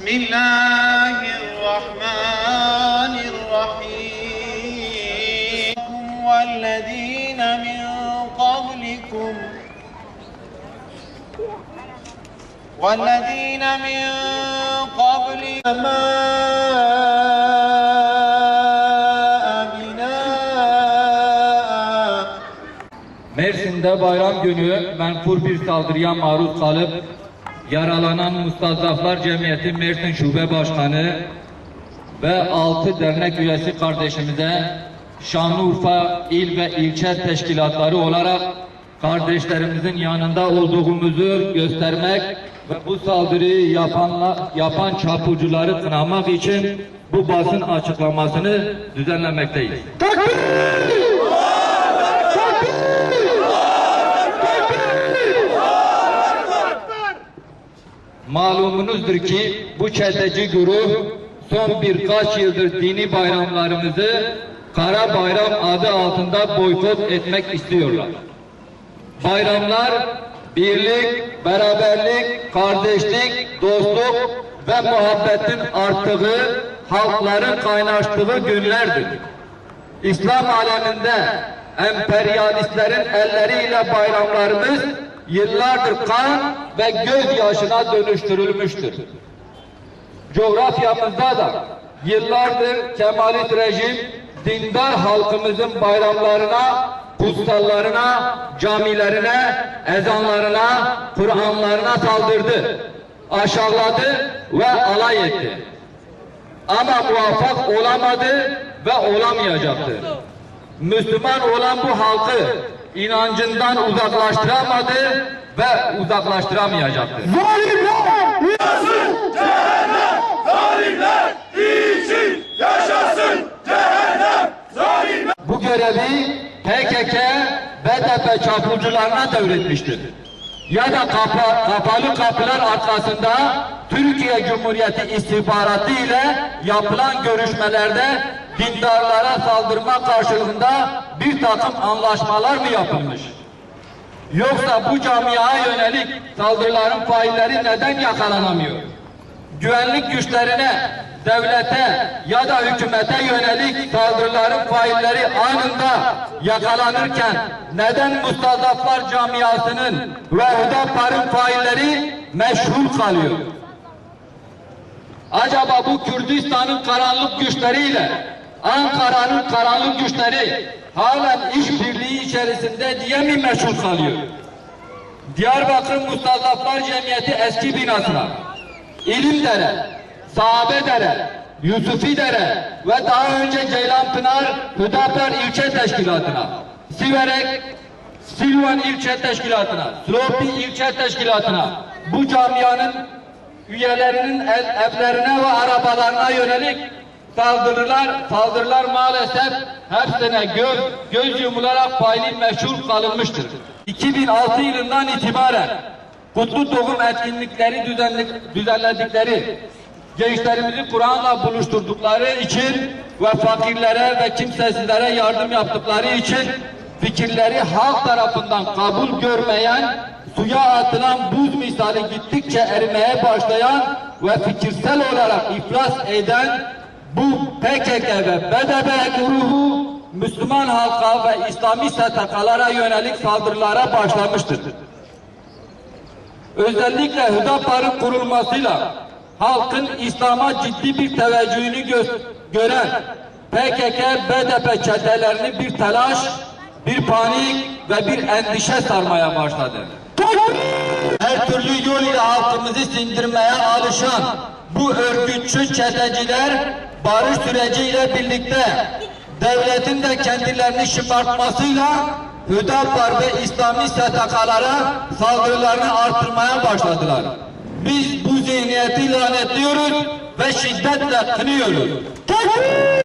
بسم الله الرحمن الرحيم. والذين من قبلكم والذين من قبلكم Mersin'de bayram günü menfur bir saldırıya maruz kalıp yaralanan Mustazzaflar Cemiyeti Mersin Şube Başkanı ve 6 dernek üyesi kardeşimize Şanlıurfa il ve ilçe teşkilatları olarak kardeşlerimizin yanında olduğumuzu göstermek ve bu saldırıyı yapanla, yapan çarpıcıları kınamak için bu basın açıklamasını düzenlemekteyiz. Malumunuzdur ki bu çeteci güruh son birkaç yıldır dini bayramlarımızı Kara Bayram adı altında boykot etmek istiyorlar. Bayramlar birlik, beraberlik, kardeşlik, dostluk ve muhabbetin arttığı, halkların kaynaştığı günlerdir. İslam aleminde emperyalistlerin elleriyle bayramlarımız yıllardır kan ve gözyaşına dönüştürülmüştür. Coğrafyamızda da yıllardır Kemalist rejim dindar halkımızın bayramlarına, kutsallarına, camilerine, ezanlarına, Kur'anlarına saldırdı, aşağıladı ve alay etti. Ama muvaffak olamadı ve olamayacaktı. Müslüman olan bu halkı inancından uzaklaştıramadı ve uzaklaştıramayacaktır. Zalimler için yaşasın cehennem zalimler. Bu görevi PKK, BDP çapulcularına devretmiştir. Ya da kapa, kapalı kapılar arkasında Türkiye Cumhuriyeti istihbaratı ile yapılan görüşmelerde dindarlara saldırma karşılığında bir takım anlaşmalar mı yapılmış? Yoksa bu camiaya yönelik saldırıların failleri neden yakalanamıyor? Güvenlik güçlerine, devlete ya da hükümete yönelik saldırıların failleri anında yakalanırken neden Mustazaflar camiasının ve Hüdapar'ın failleri meşhur kalıyor? Acaba bu Kürdistan'ın karanlık güçleriyle Ankara'nın karanlık güçleri halen işbirliği içerisinde diye mi meşhur kalıyor? Diyarbakır Mustazaflar Cemiyeti eski binasına, İlimdere, Sahabedere, Yusufidere ve daha önce Ceylanpınar Hüdapar İlçe Teşkilatı'na, Siverek Silvan İlçe Teşkilatı'na, Slopi İlçe Teşkilatı'na, bu camianın üyelerinin el, evlerine ve arabalarına yönelik saldırılar, saldırılar maalesef hepsine göz, göz yumularak faili meşhur kalınmıştır. 2006 yılından itibaren kutlu doğum etkinlikleri düzenli- düzenledikleri, gençlerimizi Kur'an'la buluşturdukları için ve fakirlere ve kimsesizlere yardım yaptıkları için fikirleri halk tarafından kabul görmeyen, suya atılan buz misali gittikçe erimeye başlayan ve fikirsel olarak iflas eden bu PKK ve BDP grubu Müslüman halka ve İslami STK'lara yönelik saldırılara başlamıştır. Özellikle Hüdapar'ın kurulmasıyla halkın İslam'a ciddi bir teveccühünü gö- gören PKK, BDP çetelerini bir telaş, bir panik ve bir endişe sarmaya başladı. Her türlü yol ile halkımızı sindirmeye alışan bu örgütçü çeteciler barış süreciyle birlikte devletin de kendilerini şımartmasıyla Hüdapar ve İslami STK'lara saldırılarını artırmaya başladılar. Biz bu zihniyeti lanetliyoruz ve şiddetle kınıyoruz.